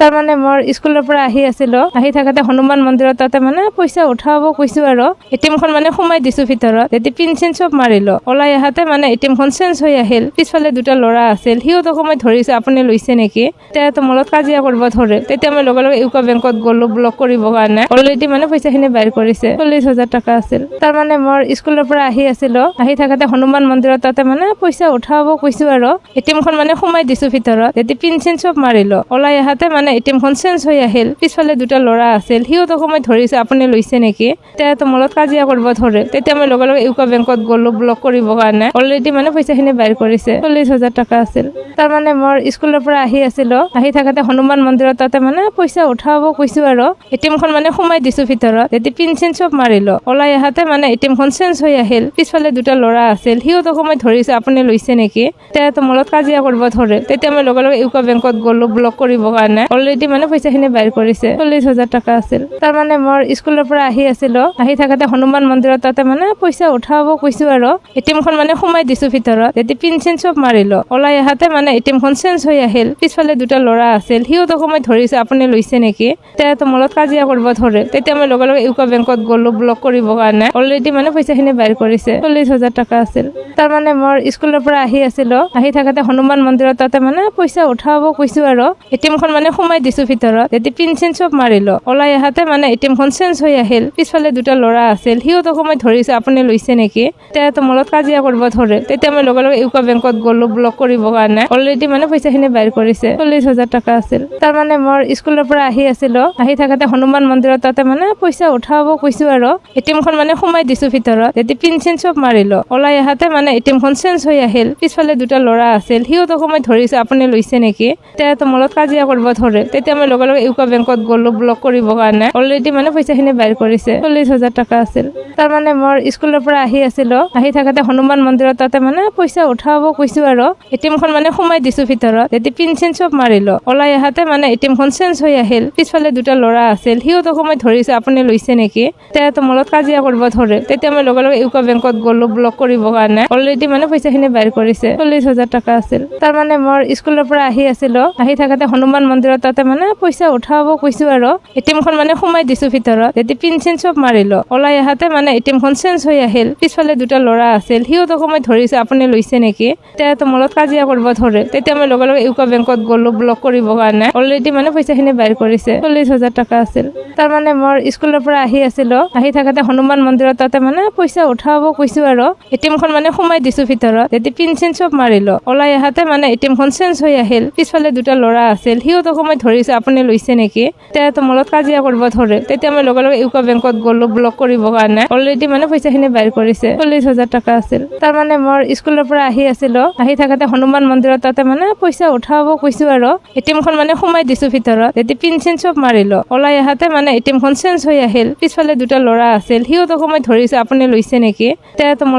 তাৰ মানে মোৰ স্কুলৰ পৰা আহি আছিলো। আহি থাকোতে হনুমান মন্দিৰত তাতে মানে পইচা উঠাব কৈছো আৰু। এটিএমখন মানে সোমাই দিছো ভিতৰত। তেতিয়া পিন চিন চব মাৰিলো। ওলাই আহাতে মানে এটিএমখন চেঞ্জ হৈ আহিল। পিছফালে দুটা ল'ৰা আছিল। সিহঁতকো মই ধৰিছো, আপুনি লৈছে নেকি? তেতিয়া মলত কাজিয়া কৰিব ধৰে। তেতিয়া মই লগে লগে ইউকো বেংকত গ'লো ব্লক কৰিবৰ কাৰণে। অলৰেডি মানে পইচাখিনি বাইৰ কৰিছে। চল্লিছ হাজাৰ টকা আছিল। তাৰ মানে মোৰ স্কুলৰ পৰা আহি আছিলো। আহি থাকোতে হনুমান মন্দিৰত তাতে মানে পইচা উঠাব কৈছো আৰু। এটিএমখন মানে সোমাই দিছো ভিতৰত। তেতিয়া পিন চিন চব মাৰিলো। ওলাই আহাতে মানে এটিএমখন চেঞ্জ হৈ আহিল। পিছফালে দুটা ল'ৰা আছিল। সিহঁতকো মই ধৰিছো, আপুনি লৈছে নেকি? তেতিয়া মলত কাজিয়া কৰিব ধৰে। তেতিয়া মই লগে লগে ইউকো বেংকত গ'লো ব্লক কৰিবৰ কাৰণে। অলৰেডি মানে পইচাখিনি বাইৰ কৰিছে। চল্লিছ হাজাৰ টকা আছিল। তাৰ মানে মোৰ স্কুলৰ পৰা আহি আছিলো। আহি থাকোতে হনুমান মন্দিৰত তাতে মানে পইচা উঠাব কৈছো আৰু। এটিএমখন মানে সোমাই দিছো ভিতৰত। তেতিয়া পিন চিন চব মাৰিলো। ওলাই আহাতে মানে এটিএমখন চেঞ্জ হৈ আহিল। পিছফালে দুটা ল'ৰা আছিল। সিহঁতকো মই ধৰিছো, আপুনি লৈছে নেকি? তেতিয়া মলত কাজিয়া কৰিব ধৰে। তেতিয়া মই লগে লগে ইউকো বেংকত গ'লো ব্লক কৰিবৰ কাৰণে। অলৰেডি মানে পইচাখিনি বাইৰ কৰিছে। চল্লিছ হাজাৰ টকা আছিল। তাৰ মানে মোৰ স্কুলৰ পৰা আহি আছিলো। আহি থাকোতে হনুমান মন্দিৰত তাতে মানে পইচা উঠাব কৈছো আৰু। এটিএমখন মানে সোমাই দিছো ভিতৰত। তেতিয়া পিন চিন চব মাৰিলো। ওলাই আহাতে মানে এটিএমখন চেঞ্জ হৈ আহিল। পিছফালে দুটা ল'ৰা আছিল। সিহঁতকো মই ধৰিছো। আপুনি লৈছে নেকি? তেতিয়া মলত কাজিয়া কৰিব ধৰে। তেতিয়া মই লগে লগে ইউকো বেংকত গ'লো ব্লক কৰিবৰ কাৰণে। অলৰেডি মানে পইচাখিনি বাইৰ কৰিছে। চল্লিছ হাজাৰ টকা আছিল। তাৰ মানে মোৰ স্কুলৰ পৰা আহি আছিলো। আহি থাকোতে হনুমান মন্দিৰত তাতে মানে পইচা উঠাব কৈছো আৰু। এটিএমখন মানে সোমাই দিছো ভিতৰত তেতিয়া পিন চিন চব মাৰিলো। ওলাই আহাতে মানে এটিএমখন চেঞ্জ হৈ আহিল। পিছফালে দুটা ল'ৰা আছিল। সিহঁতকো মই ধৰিছো, আপুনি লৈছে নেকি? তেতিয়া মলত কাজিয়া কৰিব ধৰে। তেতিয়া মই লগে লগে ইউকো বেংকত গ'লো ব্লক কৰিবৰ কাৰণে। অলৰেডি মানে পইচাখিনি বাইৰ কৰিছে। চল্লিছ হাজাৰ টকা আছিল। তাৰ মানে মোৰ স্কুলৰ পৰা আহি আছিলো। আহি থাকোতে হনুমান মন্দিৰত তাতে মানে পইচা উঠাব কৈছো আৰু। এটিএমখন মানে সোমাই দিছো ভিতৰত। তেতিয়া পিন চিন চব মাৰিলো। ওলাই আহাতে মানে এটিএমখন চেঞ্জ হৈ আহিল। পিছফালে দুটা ল'ৰা আছিল। সিহঁতকো মই ধৰিছো, আপুনি লৈছে নেকি? তেতিয়া মলত কাজিয়া কৰিব ধৰে। তেতিয়া মই লগে লগে ইউকো বেংকত গ'লো ব্লক কৰিবৰ কাৰণে। অলৰেডি মানে পইচাখিনি বাইৰ কৰিছে। চল্লিছ হাজাৰ টকা আছিল। তাৰ মানে মোৰ স্কুলৰ পৰা আহি আছিলো। আহি থাকোতে হনুমান মন্দিৰত তাতে মানে পইচা উঠাব কৈছো আৰু। এটিএমখন মানে সোমাই দিছো ভিতৰত। তেতিয়া পিন চিন চব মাৰিলো। ওলাই আহাতে মানে এটিএমখন চেঞ্জ হৈ আহিল। পিছফালে দুটা ল'ৰা আছিল। সিহঁতকো মই ধৰিছো, আপুনি লৈছে নেকি? তেতিয়া মলত কাজিয়া কৰিব ধৰে। তেতিয়া মই লগে লগে ইউকো বেংকত গ'লো ব্লক কৰিবৰ কাৰণে। অলৰেডি মানে পইচাখিনি বাইৰ কৰিছে। চল্লিছ হাজাৰ টকা আছিল। তাৰ মানে মোৰ স্কুলৰ পৰা আহি আছিলো। আহি থাকোতে হনুমান মন্দিৰত তাতে মানে পইচা উঠাব কৈছো আৰু। এটিএমখন মানে সোমাই দিছো ভিতৰত। তেতিয়া পিন চিন চব মাৰিলো। ওলাই আহাতে মানে এটিএমখন চেঞ্জ হৈ আহিল। পিছফালে দুটা ল'ৰা আছিল। সিহঁতকো মই ধৰিছো। আপুনি লৈছে নেকি? তেতিয়া মলত কাজিয়া কৰিব ধৰে। তেতিয়া মই লগে লগে ইউকো বেংকত গ'লো। ব্লক কৰিবৰ কাৰণে। অলৰেডি মানে পইচাখিনি বাইৰ কৰিছে। চল্লিছ হাজাৰ টকা আছিল। তাৰ মানে মোৰ স্কুলৰ পৰা আহি আছিলো। আহি থাকোতে হনুমান মন্দিৰত তাতে মানে পইচা উঠাব কৈছো আৰু। এটিএমখন মানে সোমাই দিছো ভিতৰত। তেতিয়া পিন চিন চব মাৰিলো। ওলাই আহাতে মানে এটিএমখন চেঞ্জ হৈ আহিল। পিছফালে দুটা ল'ৰা আছিল। সিহঁতকো মই ধৰিছো, আপুনি লৈছে নেকি? তেতিয়া মলত কাজিয়া কৰিব ধৰে। তেতিয়া মই লগে লগে ইউকো বেংকত গ'লো ব্লক কৰিবৰ কাৰণে। অলৰেডি মানে পইচাখিনি বাইৰ কৰিছে। চল্লিছ হাজাৰ টকা আছিল। তাৰ মানে মোৰ স্কুলৰ পৰা আহি আছিলো। আহি থাকোতে হনুমান মন্দিৰত তাতে মানে পইচা উঠাব কৈছো আৰু। এটিএমখন মানে সোমাই দিছো ভিতৰত। তেতিয়া পিন চিন চব মাৰিলো। ওলাই আহাতে মানে এটিএমখন চেঞ্জ হৈ আহিল। পিছফালে দুটা ল'ৰা আছিল। সিহঁতকো মই ধৰিছো, আপুনি লৈছে নেকি? তেতিয়া